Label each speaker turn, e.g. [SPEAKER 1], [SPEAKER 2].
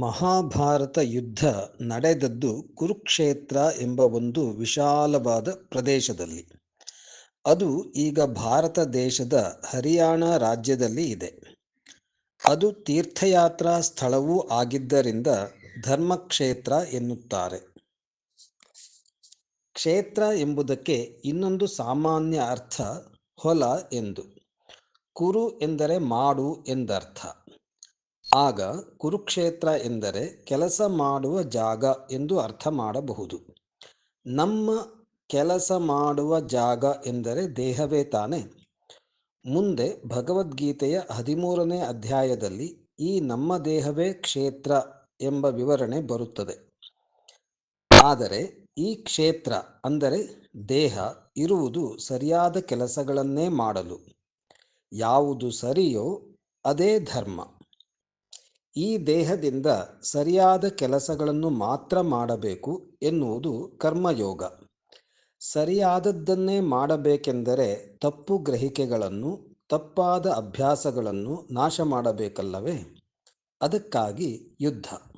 [SPEAKER 1] ಮಹಾಭಾರತ ಯುದ್ಧ ನಡೆದದ್ದು ಕುರುಕ್ಷೇತ್ರ ಎಂಬ ಒಂದು ವಿಶಾಲವಾದ ಪ್ರದೇಶದಲ್ಲಿ. ಅದು ಈಗ ಭಾರತ ದೇಶದ ಹರಿಯಾಣ ರಾಜ್ಯದಲ್ಲಿ ಇದೆ. ಅದು ತೀರ್ಥಯಾತ್ರಾ ಸ್ಥಳವೂ ಆಗಿದ್ದರಿಂದ ಧರ್ಮಕ್ಷೇತ್ರ ಎನ್ನುತ್ತಾರೆ. ಕ್ಷೇತ್ರ ಎಂಬುದಕ್ಕೆ ಇನ್ನೊಂದು ಸಾಮಾನ್ಯ ಅರ್ಥ ಹೊಲ ಎಂದು. ಕುರು ಎಂದರೆ ಮಾಡು ಎಂದರ್ಥ. ಆಗ ಕುರುಕ್ಷೇತ್ರ ಎಂದರೆ ಕೆಲಸ ಮಾಡುವ ಜಾಗ ಎಂದು ಅರ್ಥ ಮಾಡಬಹುದು. ನಮ್ಮ ಕೆಲಸ ಮಾಡುವ ಜಾಗ ಎಂದರೆ ದೇಹವೇ ತಾನೆ. ಮುಂದೆ ಭಗವದ್ಗೀತೆಯ ಹದಿಮೂರನೇ ಅಧ್ಯಾಯದಲ್ಲಿ ಈ ನಮ್ಮ ದೇಹವೇ ಕ್ಷೇತ್ರ ಎಂಬ ವಿವರಣೆ ಬರುತ್ತದೆ. ಆದರೆ ಈ ಕ್ಷೇತ್ರ ಅಂದರೆ ದೇಹ ಇರುವುದು ಸರಿಯಾದ ಕೆಲಸಗಳನ್ನೇ ಮಾಡಲು. ಯಾವುದು ಸರಿಯೋ ಅದೇ ಧರ್ಮ. ಈ ದೇಹದಿಂದ ಸರಿಯಾದ ಕೆಲಸಗಳನ್ನು ಮಾತ್ರ ಮಾಡಬೇಕು ಎನ್ನುವುದು ಕರ್ಮಯೋಗ. ಸರಿಯಾದದ್ದನ್ನೇ ಮಾಡಬೇಕೆಂದರೆ ತಪ್ಪು ಗ್ರಹಿಕೆಗಳನ್ನು, ತಪ್ಪಾದ ಅಭ್ಯಾಸಗಳನ್ನು ನಾಶ ಮಾಡಬೇಕಲ್ಲವೇ? ಅದಕ್ಕಾಗಿ ಯುದ್ಧ.